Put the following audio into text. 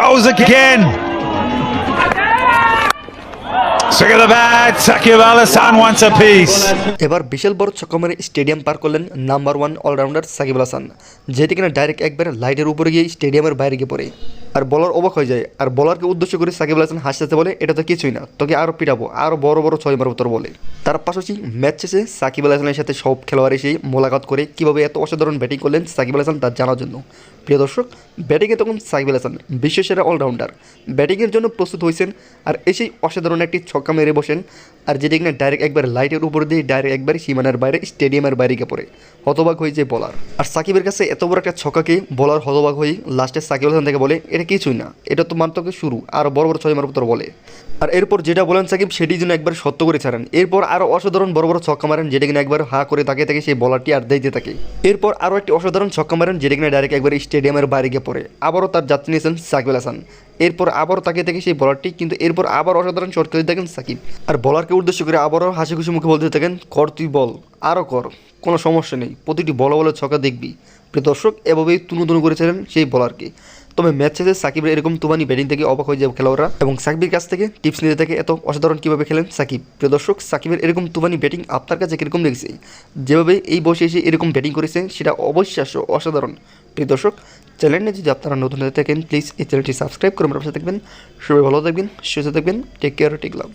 Goes again. Swing of the bat. Sakib Alasan wants a piece. এবার বিশাল বড় ছক্কা মেরে স্টেডিয়াম পার করলেন number one allrounder Sakib Al Hasan, যেটি কিনা ডাইরেক্ট একবার লাইটের উপরে গিয়ে স্টেডিয়ামের বাইরে গিয়ে পড়ে আর বলার অবাক হয়ে যায়। আর বলারকে উদ্দেশ্য করে সাকিব আল হাসান হাসতে বলে, এটা তো কিছুই না, তোকে আরও পিটাবো আরও বড় বড় ছয় মারবো তোর বলে। তার পাশাপাশি ম্যাচ শেষে সাকিব আল হাসানের সাথে সব খেলোয়াড় এসে মোলাকাত করে কীভাবে এত অসাধারণ ব্যাটিং করলেন সাকিব আল হাসান তা জানার জন্য। প্রিয় দর্শক, ব্যাটিংয়ে তখন সাকিব আল হাসান বিশ্বসেরা অলরাউন্ডার। ব্যাটিংয়ের জন্য প্রস্তুত হয়েছেন আর এসেই অসাধারণ একটি ছক্কা মেরে বসেন আর যেটি কিনা ডাইরেক্ট একবার লাইটের উপর দিয়ে ডাইরেক্ট একবার সীমানার বাইরে স্টেডিয়ামের বাইরে গিয়ে পড়ে। হতবাক হয়ে যায় বলার আর সাকিবের কাছে এত বড় একটা ছক্কাকে বলার হতবাক হয়ে লাস্টে সাকিব হাসান থেকে বলে, এটা কিছুই না, এটা তো মাত্র শুরু, আর বড় বড় ছয় মারব তোর বলে। আর এরপর যেটা বলেন সাকিব সেটি যেন একবার সত্য করে ছাড়েন। এরপর আরও অসাধারণ বড় বড় ছক্কা মারেন যেটা কিনা একবার হা করে তাকে থাকে সেই বলারটি আর দিতে থাকে এরপর আরও একটি অসাধারণ ছক্কা মারেন যেটা কিনা ডাইরেক্ট একবার স্টেডিয়ামের বাইরে গিয়ে পড়ে। আবারও তার যাত্রী নিয়েছেন সাকিব হাসান। এরপর আবারও তাকে থেকে সেই বলারটি কিন্তু এরপর আবার অসাধারণ শট খেলতে থাকেন সাকিব। আর বলারকে উদ্দেশ্য করে আবারও হাসি খুশি মুখে বলতে থাকেন, কর তুই বল আরও কর, কোনো সমস্যা নেই, প্রতিটি বল বলে ছক্কা দেখবি। প্রিয় দর্শক, এভাবেই তুনু তুনু করেছিলেন সেই বলারকে। তবে ম্যাচ শেষে সাকিবের এরকম তুমানি ব্যাটিং থেকে অবাক হয়ে যাবে খেলোয়াড়রা এবং সাকিবের কাছ থেকে টিপস নিতে থাকে এত অসাধারণ কীভাবে খেলেন সাকিব। প্রিয় দর্শক, সাকিবের এরকম তুমানি ব্যাটিং আপনার কাছে কীরকম লেগেছে? যেভাবে এই বসে এসে এরকম ব্যাটিং করেছে, সেটা অবিশ্বাস্য অসাধারণ। প্রিয় দর্শক, চ্যানেলে যদি আপনারা নতুন হয়ে থাকেন, প্লিজ এই চ্যানেলটি সাবস্ক্রাইব করে আমার থাকবেন। সবাই ভালো থাকবেন, সুস্থ থাকবেন টেক কেয়ার টেক লাভ